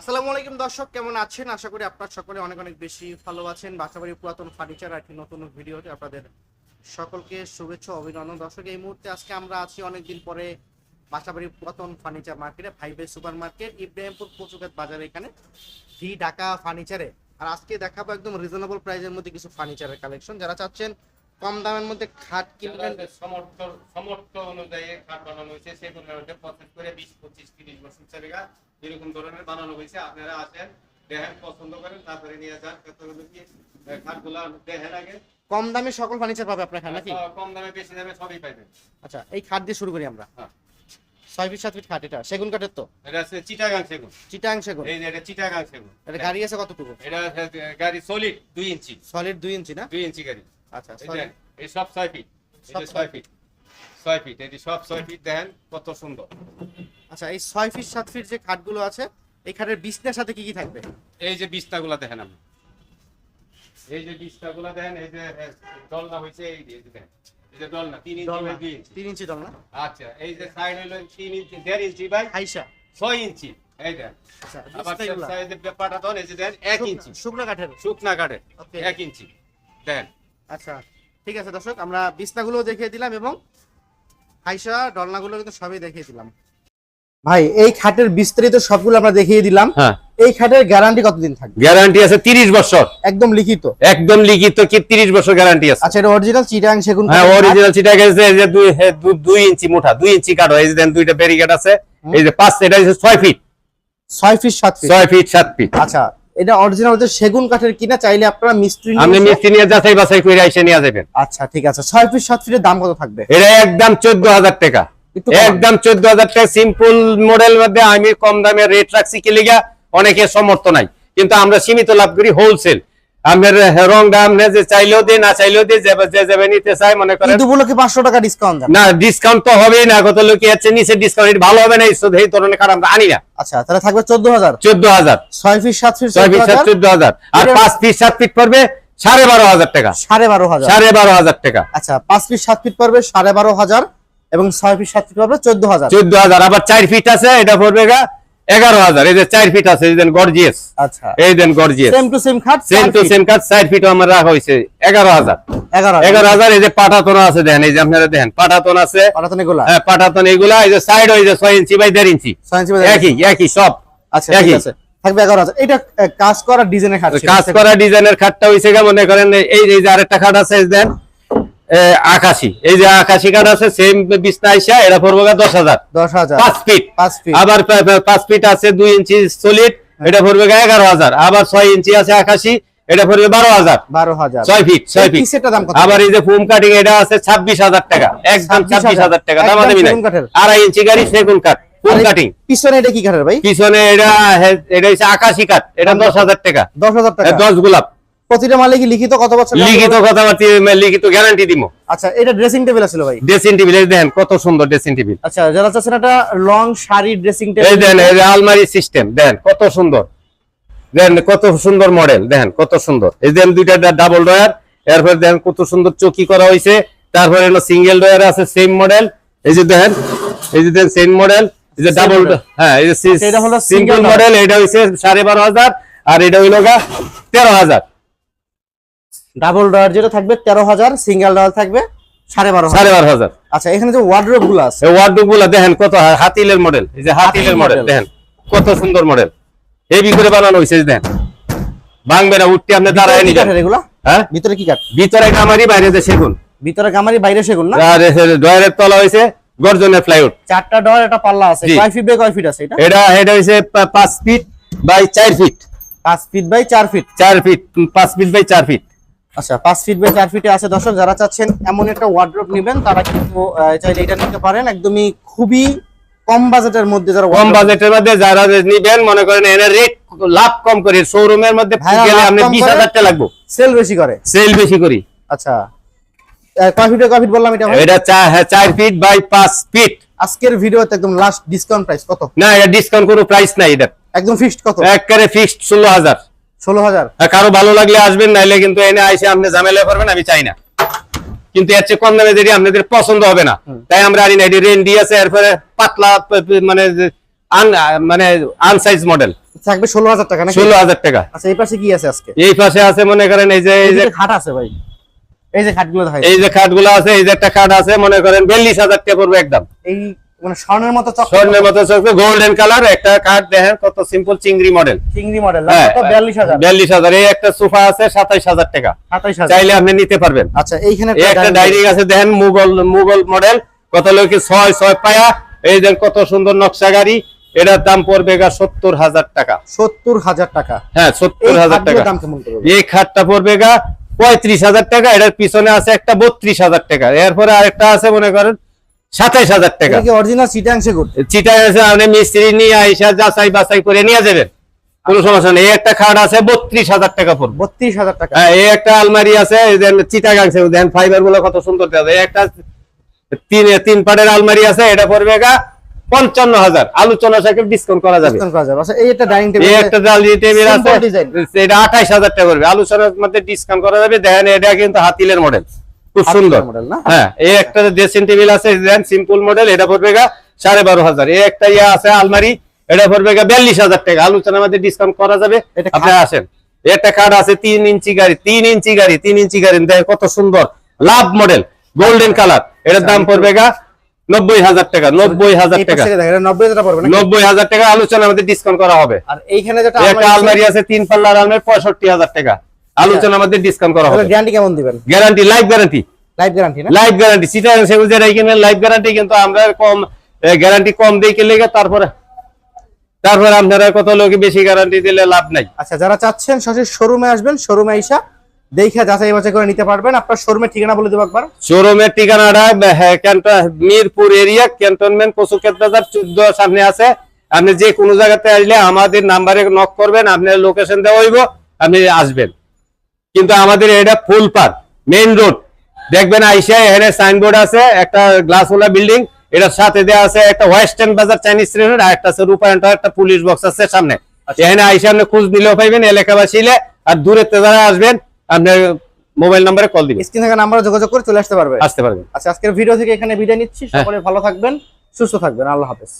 আসসালামু আলাইকুম দর্শক, কেমন আছেন? আশা করি আপনার সকলে অনেক অনেক বেশি ভালো আছেন। বাসাবাড়ি পুরাতন ফার্নিচার একটি নতুন ভিডিওতে আপনাদের সকলকে শুভেচ্ছা, অভিনন্দন। দর্শক, এই মুহূর্তে আজকে আমরা আছি অনেকদিন পরে বাসাবাড়ি পুরাতন ফার্নিচার মার্কেটে ভাইবে সুপার মার্কেট ইব্রাহিমপুর কচুকাত বাজারে এখানে, ভি ঢাকা ফার্নিচারে আর আজকে দেখাবো একদম রিজনেবল প্রাইসের মধ্যে কিছু ফার্নিচারের কালেকশন যারা চাচ্ছেন কম দামের মধ্যে খাট কিনবেন সমর্থ সমর্থ অনুযায়ী খাট বানানো হয়েছে সেগুলোর মধ্যে প্রসেস করে বিশ, পঁচিশ, তিরিশ বছর এরকম ধরনের বানানো হয়েছে আপনারা আসেন দেখেন পছন্দ করেন তারপরে নিয়ে যান। কতগুলো কি খাটগুলো দেখেন আগে। কম দামে সকল ফার্নিচার পাবে আপনার এখানে নাকি? কম দামে বেশি দামে সবই পাবেন আচ্ছা এই খাট দিয়ে শুরু করি আমরা। হ্যাঁ। ছয় ফিট সাত ফিট খাট এটা সেগুন কাঠের তো? এটা আছে চিটাগাং সেগুন। চিটাং সেগুন? এই যে এটা চিটাগাং সেগুন। এটা গাড়ি আছে কতটুকু? এটা গাড়ি সলিড দুই ইঞ্চি। সলিড দুই ইঞ্চি না? দুই ইঞ্চি গাড়ি। আচ্ছা এই সব ছয় ফিট এই সব যে ছয় ছয় ফিট ছয় ফিট এই সব ছয় ফিট দেখেন কত সুন্দর। আচ্ছা এই ছয় ফিট সাত ফিট যে খাটগুলো আছে এই খাটের বিছনার সাথে কি কি থাকবে? এই যে বিছনাগুলা দেখেন আপনি। এই যে বিছনাগুলা দেখেন এই যে দলনা হয়েছে এই যে দেখেন। এই যে দলনা তিন ইঞ্চি তিন ইঞ্চি আচ্ছা এই যে সাইড তিন ইঞ্চি দেড় ইঞ্চি বাই হাইসা। ছয় ইঞ্চি। এই দেন আচ্ছা আবার বিছনাগুলা। সাইজের ব্যাপারটা দেন এই যে দেন এক ইঞ্চি। শুকনা কাঠের? শুকনা কাঠে Okay. এক ইঞ্চি। দেন আচ্ছা ঠিক আছে দর্শক আমরা বিছনাগুলো দেখিয়ে দিলাম এবং হাইসা ডলনাগুলো কিন্তু সবই দেখিয়ে দিলাম। ভাই এই খাটের বিস্তারিত সবগুলো আমরা দেখিয়ে দিলাম। হ্যাঁ। এই খাটের গ্যারান্টি কতদিন থাকবে? গ্যারান্টি আছে তিরিশ বছর। একদম লিখিত? একদম লিখিত কি তিরিশ বছর গ্যারান্টি আছে। আচ্ছা এটা অরিজিনাল চিটাং সেগুন হ্যাঁ অরিজিনাল চিটা এই যে দুই হে, দু- দুই ইঞ্চি মোটা দুই ইঞ্চি কাঠো এই যে দেন দুইটা ব্যারিকেড আছে। এই যে পাঁচ এটা হচ্ছে ছয় ফিট ছয় ফিট সাত ফিট ছয় ফিট সাত ফিট আচ্ছা এটা অরিজিনাল হচ্ছে সেগুন কাঠের কিনা চাইলে আপনারা মিস্ত্রি নিয়ে আপনি মিস্ত্রি নিয়ে যাচাই বাছাই করে এসে নিয়ে যাবেন। আচ্ছা ঠিক আছে। ছয় ফিট সাত ফিটের দাম কত থাকবে? এটা একদম চোদ্দ হাজার টাকা। একটু কমান। একদম চোদ্দ হাজার টাকা সিম্পল মডেল মধ্যে আমি কম দামে রেট রাখছি কি লিগা? অনেকের সমর্থ নাই। কিন্তু আমরা সীমিত লাভ করি হোলসেল আমাদের রং দাম নেই যে চাইলেও দিয়ে না চাইলেও দিয়ে যে যে যাবে নিতে চাই মনে করেন। ঈদ উপলক্ষে পাঁচশো টাকা ডিসকাউন্ট না ডিসকাউন্ট তো হবেই না কত লোক আছে নিচে ডিসকাউন্ট ভালো হবে না এই শুধু এই ধরনের খারাপ আমরা আনি না। আচ্ছা তাহলে থাকবে ফিট ফিট ফিট আর ফিট পড়বে সাড়ে বারো হাজার টাকা। সাড়ে বারো হাজার। সাড়ে বারো হাজার টাকা। আচ্ছা পাঁচ ফিট সাত ফিট পড়বে সাড়ে বারো হাজার। এবং ছয় ফিট সাত ফিট পড়বে চোদ্দ হাজার। চোদ্দ হাজার আবার চার ফিট আছে এটা পড়বে গা এগারো হাজার। এই যে চার ফিট আছে এই দেন গর্জিয়াস আচ্ছা। এই then gorgeous same to same খাট সেম টু সেম কাজ চার ফিট আমার রাখা হয়েছে এগারো হাজার। এগারো এগারো হাজার এই যে পাটাতন আছে দেখেন এই যে আপনারা দেখেন পাটাতন আছে। পাঠাতেন এগুলা? হ্যাঁ পাটাতন এগুলা এই যে সাইড ওই যে ছয় ইঞ্চি বাই দেড় ইঞ্চি। একই একই সব। আচ্ছা একই। আছে। থাকবে এগারো হাজার। এটা কাজ করা ডিজাইনের খাট কাজ করা ডিজাইনের খাটটা হয়েছে মনে করেন এই যে আরেকটা খাট আছে দেন আকাশি। এই যে আকাশি খাট আছে সেম বিছনা আইসা এটা পড়ব দশ হাজার। দশ হাজার। পাঁচ ফিট পাঁচ ফিট আবার পা- পা- পাঁচ ফিট আছে দুই ইঞ্চি সলিড এটা পড়বে এগারো হাজার। আবার ছয় ইঞ্চি আছে আকাশি এটা পড়বে বারো হাজার। বারো হাজার। ছয় ফিট ছয় ফিট পিসেরটা দাম কত? আবার এই যে ফুম কাটিং এটা আছে ছাব্বিশ হাজার টাকা। একদম ছাব্বিশ হাজার টাকা দাম। আড়াই ইঞ্চি গাড়ি সেগুন কাঠ ফুম কাটিং পিছনে এটা কি কাঠের ভাই? পিছনে এটা এটা হচ্ছে আকাশি কাঠ এটা দশ হাজার টাকা। দশ হাজার টাকা। দশ গোলাপ। প্রতিটা মালে কি লিখিত বছর লিখিত কথাবার্তি লিখিত গ্যারান্টি দিব আচ্ছা এটা ড্রেসিং টেবিল আছিল ভাই। ড্রেসিং টেবিল এই দেখেন কত সুন্দর ড্রেসিং টেবিল আচ্ছা যারা চাচ্ছেন একটা লং শাড়ি ড্রেসিং টেবিল এই দেখেন এই যে আলমারি সিস্টেম দেখেন কত সুন্দর। দেখেন কত সুন্দর মডেল দেখেন কত সুন্দর। এই দেখেন দুইটা ডাবল ডয়ার এরপর দেখেন কত সুন্দর চকি করা হয়েছে তারপরে হলো সিঙ্গেল ডয়ার আছে সেম মডেল এই যে দেখেন এই যে দেখেন সেম মডেল এই যে ডাবল হ্যাঁ এই যে আচ্ছা, এটা হলো সিঙ্গেল মডেল এটা হইছে সাড়ে বারো হাজার আর এটা হইল গা তেরো হাজার। ডাবল ডয়ার যেটা থাকবে তেরো হাজার সিঙ্গেল ডয়ার থাকবে সাড়ে বারো সাড়ে বারো হাজার। আচ্ছা এখানে যে গুলো আছে। দেখেন কত হাতিলের মডেল এই যে হাতিলের মডেল দেখেন কত সুন্দর মডেল এই বানানো হয়েছে এই যে দেখেন। ভাঙবে না উঠতে আপনি দাঁড়ায় হ্যাঁ? ভিতরে কি কাঠ? ভিতরে কামারি বাইরে যে সেগুন। ভিতরে কামারি বাইরে সেগুন না? ডয়ারের তলা হয়েছে গর্জনের ফ্লাইউড চারটা ডয়ার একটা পাল্লা আছে। কয় ফিট বাই কয় ফিট আছে এটা? পাঁচ ফিট বাই চার ফিট পাঁচ ফিট বাই চার ফিট চার ফিট ফিট বাই চার ফিট আচ্ছা পাঁচ ফিট বাই চার ফিটে আছে দর্শক যারা চাচ্ছেন এমন একটা ওয়ার্ড্রোব নেবেন তারা কিন্তু চাইলে এটা নিতে পারেন। একদমই খুবই কম বাজেটের মধ্যে যারা কম বাজেটের মধ্যে যারা নিবেন মনে করেন এনে রেট লাভ কম করে শোরুমের মধ্যে গেলে আপনি কম বিশ করে? হাজার টাকা লাগবে। সেল বেশি করে। সেল বেশি করি। আচ্ছা কয় ফিটে কয় ফিট বললাম এটা এটা চা- হ্যাঁ, চার ফিট বাই পাঁচ ফিট আজকের ভিডিওতে একদম লাস্ট ডিসকাউন্ট প্রাইস কত? না এটা ডিসকাউন্ট কোনো প্রাইস নাই এটা। একদম ফিক্সড কত? একবারে ফিক্সড ষোলো হাজার। ষোলো হাজার। কারও ভালো লাগলে আসবেন নাইলে কিন্তু এনে আইসে আপনি ঝামেলা করবেন আমি চাই না। কিন্তু এর চেয়ে কম দামে যেটি আপনাদের পছন্দ হবে না। তাই আমরা আনি না এটি রেন্ডি আছে এরপরে পাতলা প- প- মানে আন মানে আনসাইজ মডেল থাকবে ষোলো হাজার টাকা ষোলো হাজার টাকা। আচ্ছা এই পাশে কি আছে আজকে? এই পাশে আছে মনে করেন এই যে এই যে খাট আছে ভাই। এই যে খাটগুলো এই যে খাটগুলো আছে এই যে একটা খাট আছে মনে করেন বিয়াল্লিশ হাজার টাকা পড়বে একদম। এই মানে স্বর্ণের মতো স্বর্ণের মতো গোল্ডেন কালার একটা খাট দেখেন কত সিম্পল চিংড়ি মডেল চিংড়ি মডেল কত বিয়াল্লিশ হাজার। বিয়াল্লিশ হাজার। এই একটা সোফা আছে সাতাইশ হাজার টাকা। সাতাইশ হাজার। চাইলে আপনি নিতে পারবেন। আচ্ছা এইখানে একটা ডাইনিং আছে দেখেন মডেল কত লোকে ছয় ছয় পায়া। এই কত সুন্দর নকশা গাড়ি। এটার দাম পড়বে গা সত্তর হাজার টাকা। সত্তর হাজার টাকা। হ্যাঁ সত্তর হাজার টাকা। এই খাটটা পড়বে গা পঁয়ত্রিশ হাজার টাকা। এটার পিছনে আছে একটা বত্রিশ হাজার টাকা। এরপরে আরেকটা আছে মনে করেন সাতাইশ হাজার টাকা। অরিজিনাল সিটাংসে করতে। চিটা আছে আপনি মিস্ত্রি নিয়ে আইসা যাচাই বাছাই করে নিয়ে যাবেন। কোনো সমস্যা নেই। একটা খাট আছে বত্রিশ হাজার টাকা পড়বে। বত্রিশ হাজার টাকা। হ্যাঁ এই একটা আলমারি আছে দেন ফাইবারগুলো কত সুন্দর দেওয়া একটা তিন তিন পাটের আলমারি আছে এটা পড়বে গা পঞ্চান্ন হাজার। আলোচনা ডিসকাউন্ট করা যাবে। আচ্ছা এই একটা ডাইনিং টেবিল একটা জালি টেবিল আছে। এটা আঠাইশ হাজার টাকা আলোচনার মধ্যে ডিসকাউন্ট করা যাবে। দেখেন এটা কিন্তু হাতিলের মডেল খুব সুন্দর। হ্যাঁ এই একটা ড্রেসিং টেবিল আছে সিম্পল মডেল এটা পড়বে গা সাড়ে বারো হাজার। এই একটা ইয়ে আছে আলমারি এটা পড়বে গা বিয়াল্লিশ হাজার টাকা। আলোচনার মধ্যে ডিসকাউন্ট করা যাবে। এটা আপনি আসেন। একটা কার্ড আছে তিন ইঞ্চি গাড়ি তিন ইঞ্চি গাড়ি তিন ইঞ্চি গাড়ি। দেখেন কত সুন্দর। লাভ মডেল গোল্ডেন কালার এটার দাম পড়বে গা নব্বই হাজার টাকা নব্বই হাজার টাকা। নব্বই হাজার টাকা আলোচনা মধ্যে ডিসকাউন্ট করা হবে। আর এইখানে যেটা একটা আলমারি আছে তিন পাল্লার আলমারি পঁয়ষট্টি হাজার টাকা। আলোচনার আমাদের ডিসকাউন্ট করা হবে। গ্যারান্টি কেমন দিবেন? Guarantee life guarantee life guarantee না? লাইফ গ্যারান্টি সিটা সেগুলো লাইফ গ্যারান্টি কিন্তু আমরা কম গ্যারান্টি কম দিয়ে কিনলে তারপরে তারপরে আপনারা কত লোকে বেশি গ্যারান্টি দিলে লাভ নাই। আচ্ছা যারা চাচ্ছেন সরাসরি শোরুমে আসবেন শোরুমে আইসা দেখে যাচাই বাছাই করে নিতে পারবেন। আপনার শোরুমের ঠিকানা বলে দেবো একবার। শোরুমের ঠিকানাটা হ্যাঁ, cant- Mirpur area cantonment Kachukhet বাজার চোদ্দ সামনে আছে। আপনি যে কোনো জায়গাতে আসলে আমাদের নাম্বারে নক করবেন আপনার লোকেশন দেওয়া হইব আপনি আসবেন। কিন্তু আমাদের এটা ফুল পার্ক মেইন রোড দেখবেন আইসা এখানে সাইনবোর্ড আছে একটা গ্লাসওয়ালা বিল্ডিং এটার সাথে দেওয়া আছে একটা ওয়েস্টার্ন বাজার চাইনিজ রেস্টুরেন্ট আর একটা আছে একটা পুলিশ বক্স আছে সামনে। এখানে আইসা আপনি খোঁজ নিলেও পাইবেন এলাকাবাসী আর দূরের থেকে যারা আসবেন আপনার মোবাইল নাম্বারে কল দিবেন। স্ক্রিন থাকা নাম্বারে যোগাযোগ করে চলে আসতে পারবে। আসতে পারবেন। আচ্ছা আজকের ভিডিও থেকে এখানে বিদায় নিচ্ছি সকলে ভালো থাকবেন সুস্থ থাকবেন আল্লাহ হাফেজ।